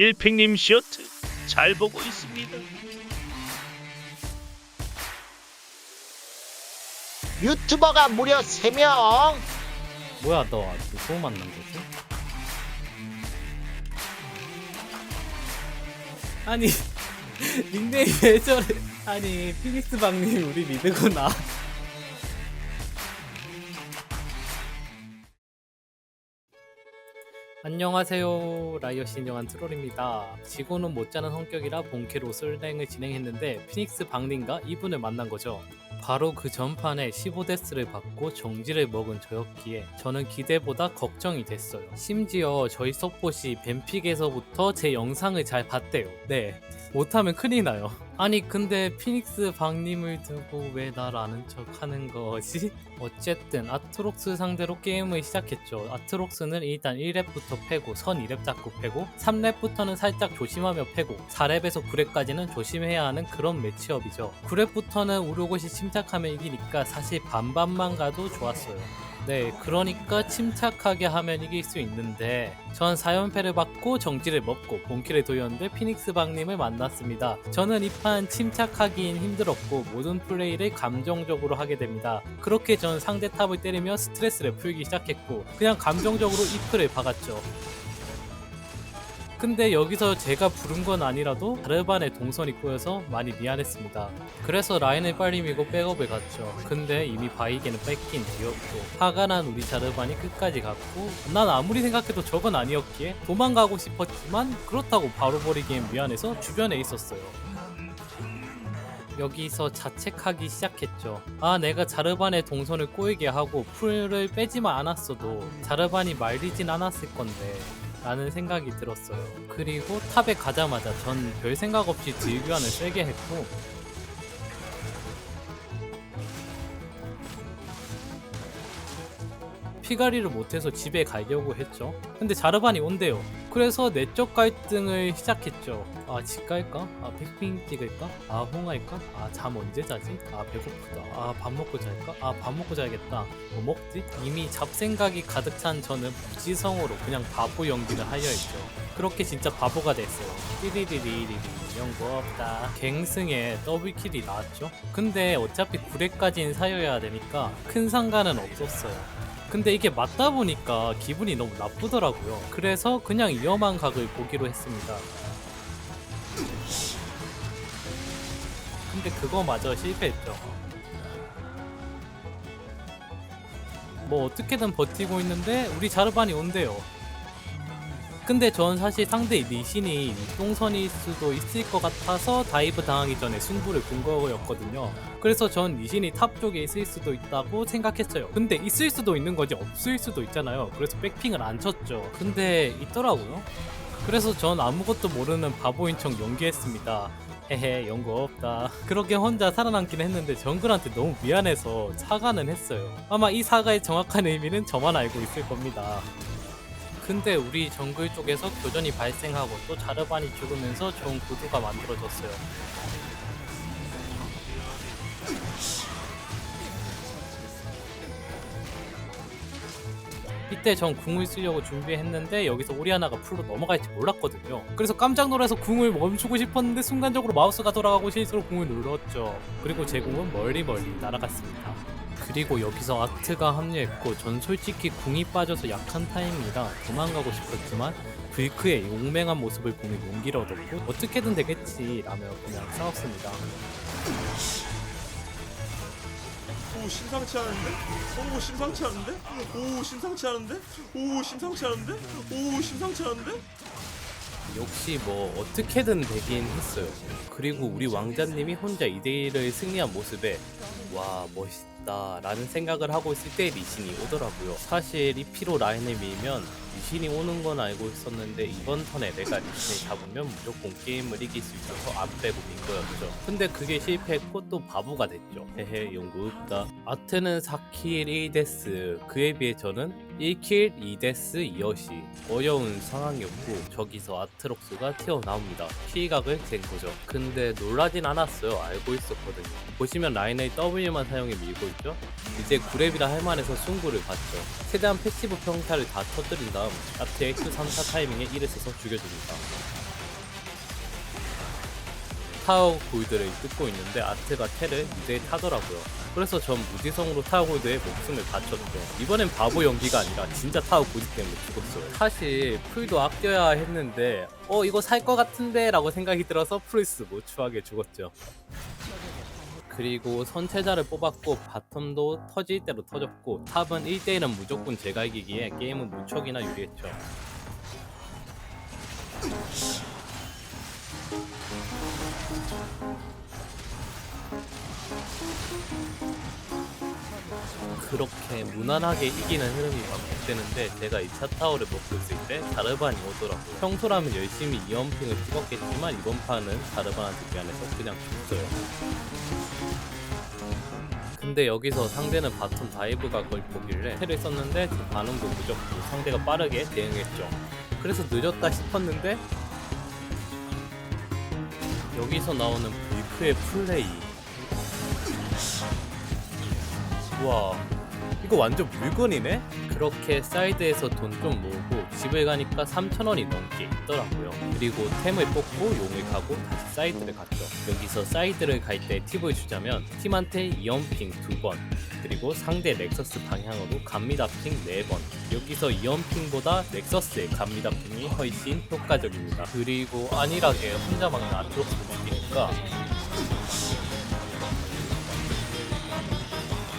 일핑님 시어트 잘 보고 있습니다. 유튜버가 무려 3명 뭐야 너 누구 만난 거지? 아니 닉네임 왜 저래 아니 피닉스 방님 우리 믿으구나 안녕하세요 라이어 신용한 트롤입니다 지구는 못자는 성격이라 본캐로 솔랭을 진행했는데 피닉스 방님과 이분을 만난 거죠 바로 그 전판에 15데스를 받고 정지를 먹은 저였기에 저는 기대보다 걱정이 됐어요. 심지어 저희 서폿이 뱀픽에서부터 제 영상을 잘 봤대요. 네. 못하면 큰일 나요. 아니 근데 피닉스 박님을 두고 왜 날 아는 척 하는 거지? 어쨌든 아트록스 상대로 게임을 시작했죠. 아트록스는 일단 1렙부터 패고 선 2렙 잡고 패고 3렙부터는 살짝 조심하며 패고 4렙에서 9렙까지는 조심해야 하는 그런 매치업이죠. 9렙부터는 우르고시 침착하면 이기니까 사실 반반만 가도 좋았어요. 네, 그러니까 침착하게 하면 이길 수 있는데 전 4연패를 받고 정지를 먹고 본킬을 도였는데 피닉스 박님을 만났습니다. 저는 이 판 침착하긴 힘들었고 모든 플레이를 감정적으로 하게 됩니다. 그렇게 전 상대 탑을 때리며 스트레스를 풀기 시작했고 그냥 감정적으로 이프를 박았죠. 근데 여기서 제가 부른 건 아니라도 다르반의 동선이 꼬여서 많이 미안했습니다. 그래서 라인을 빨리 밀고 백업을 갔죠. 근데 이미 바이게는 뺏긴 뒤였고 화가 난 우리 자르반이 끝까지 갔고 난 아무리 생각해도 저건 아니었기에 도망가고 싶었지만 그렇다고 바로 버리기엔 미안해서 주변에 있었어요. 여기서 자책하기 시작했죠. 아, 내가 자르반의 동선을 꼬이게 하고 풀을 빼지만 않았어도 자르반이 말리진 않았을 건데 라는 생각이 들었어요. 그리고 탑에 가자마자 전 별 생각 없이 딜교환을 세게 했고 피가리를 못해서 집에 가려고 했죠. 근데 자르반이 온대요. 그래서 내적 갈등을 시작했죠. 아, 집 갈까? 아, 백핑 찍을까? 아, 홍할까? 아, 잠 언제 자지? 아, 배고프다. 아, 밥 먹고 잘까? 아, 밥 먹고 자야겠다. 뭐 먹지? 이미 잡생각이 가득 찬 저는 무지성으로 그냥 바보 연기를 하려 했죠. 그렇게 진짜 바보가 됐어요. 띠리리리리리 연구 없다. 갱승에 더블킬이 나왔죠. 근데 어차피 9회까지는 사여야 되니까 큰 상관은 없었어요. 근데 이게 맞다 보니까 기분이 너무 나쁘더라고요. 그래서 그냥 위험한 각을 보기로 했습니다. 근데 그거마저 실패했죠. 뭐 어떻게든 버티고 있는데 우리 자르반이 온대요. 근데 전 사실 상대 리신이 똥선일 수도 있을 것 같아서 다이브 당하기 전에 승부를 본 거였거든요. 그래서 전 리신이 탑 쪽에 있을 수도 있다고 생각했어요. 근데 있을 수도 있는 거지 없을 수도 있잖아요. 그래서 백핑을 안 쳤죠. 근데 있더라고요. 그래서 전 아무것도 모르는 바보인 척 연기했습니다. 헤헤 연구 없다. 그렇게 혼자 살아남긴 했는데 정글한테 너무 미안해서 사과는 했어요. 아마 이 사과의 정확한 의미는 저만 알고 있을 겁니다. 근데 우리 정글 쪽에서 교전이 발생하고 또 자르반이 죽으면서 좋은 구도가 만들어졌어요. 이때 전 궁을 쓰려고 준비했는데 여기서 오리아나가 풀로 넘어갈지 몰랐거든요. 그래서 깜짝 놀라서 궁을 멈추고 싶었는데 순간적으로 마우스가 돌아가고 실수로 궁을 눌렀죠. 그리고 제 궁은 멀리 멀리 날아갔습니다. 그리고 여기서 아트가 합류했고 전 솔직히 궁이 빠져서 약한 타임이라 도망가고 싶었지만 불크의 용맹한 모습을 보며 용기를 얻었고 어떻게든 되겠지 라며 그냥 싸웠습니다. 오 심상치 않은데? 오 심상치 않은데? 오 심상치 않은데? 오 심상치 않은데? 오 심상치 않은데? 역시 뭐 어떻게든 되긴 했어요. 그리고 우리 왕자님이 혼자 2대1을 승리한 모습에 와 멋있다 라는 생각을 하고 있을 때 리신이 오더라고요. 사실 이 피로 라인을 밀면 리신이 오는 건 알고 있었는데 이번 턴에 내가 리신을 잡으면 무조건 게임을 이길 수 있어서 안 빼고 민 거였죠. 근데 그게 실패했고 또 바보가 됐죠. 헤헤 연구 없다. 아트는 4킬 1데스 그에 비해 저는 1킬 2데스 2어시 어려운 상황이었고 저기서 아트록스가 튀어나옵니다. 피각을 잰 거죠. 근데 놀라진 않았어요. 알고 있었거든요. 보시면 라인을 W만 사용해 밀고 있죠. 이제 9렙이라 할만해서 승부를 봤죠. 최대한 패시브 평타를 다 터뜨린 다음 아트 X 3사 타이밍에 1을 써서 죽여줍니다. 타워 골드를 뜯고 있는데 아트가 테를 무대에 타더라고요. 그래서 전 무지성으로 타워 골드에 목숨을 바쳤죠. 이번엔 바보 연기가 아니라 진짜 타워 골드 때문에 죽었어요. 사실 풀도 아껴야 했는데 어 이거 살 것 같은데 라고 생각이 들어서 프리스 못 추하게 죽었죠. 그리고 선체자를 뽑았고 바텀도 터질 대로 터졌고 탑은 1대1은 무조건 제가 이기기에 게임은 무척이나 유리했죠. 그렇게 무난하게 이기는 흐름이 반복되는데 제가 2차 타워를 먹고 있을 때 자르반이 오더라고요. 평소라면 열심히 이연핑을 찍었겠지만 이번 판은 자르반한테 미안해서 그냥 죽어요. 근데 여기서 상대는 바텀 다이브가 걸 보길래 텔을 썼는데 제 반응도 늦었고 상대가 빠르게 대응했죠. 그래서 늦었다 싶었는데 여기서 나오는 불크의 플레이. 와. 이거 완전 물건이네? 그렇게 사이드에서 돈 좀 모으고 집을 가니까 3천원이 넘게 있더라고요. 그리고 템을 뽑고 용을 가고 다시 사이드를 갔죠. 여기서 사이드를 갈 때 팁을 주자면 팀한테 이연핑 2번 그리고 상대 넥서스 방향으로 갑니다 핑 4번 여기서 이연핑보다 넥서스의 갑니다 핑이 훨씬 효과적입니다 그리고 안일하게 혼자 막는 아트록스를 죽이니까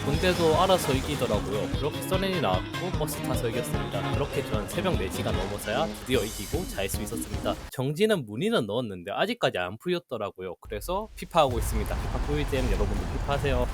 근데도 알아서 이기더라고요. 그렇게 써렌이 나왔고 버스 타서 이겼습니다. 그렇게 전 새벽 4시가 넘어서야 드디어 이기고 잘 수 있었습니다. 정지는 문의는 넣었는데 아직까지 안 풀렸더라고요. 그래서 피파하고 있습니다. 피파 꿀잼 여러분도 피파하세요.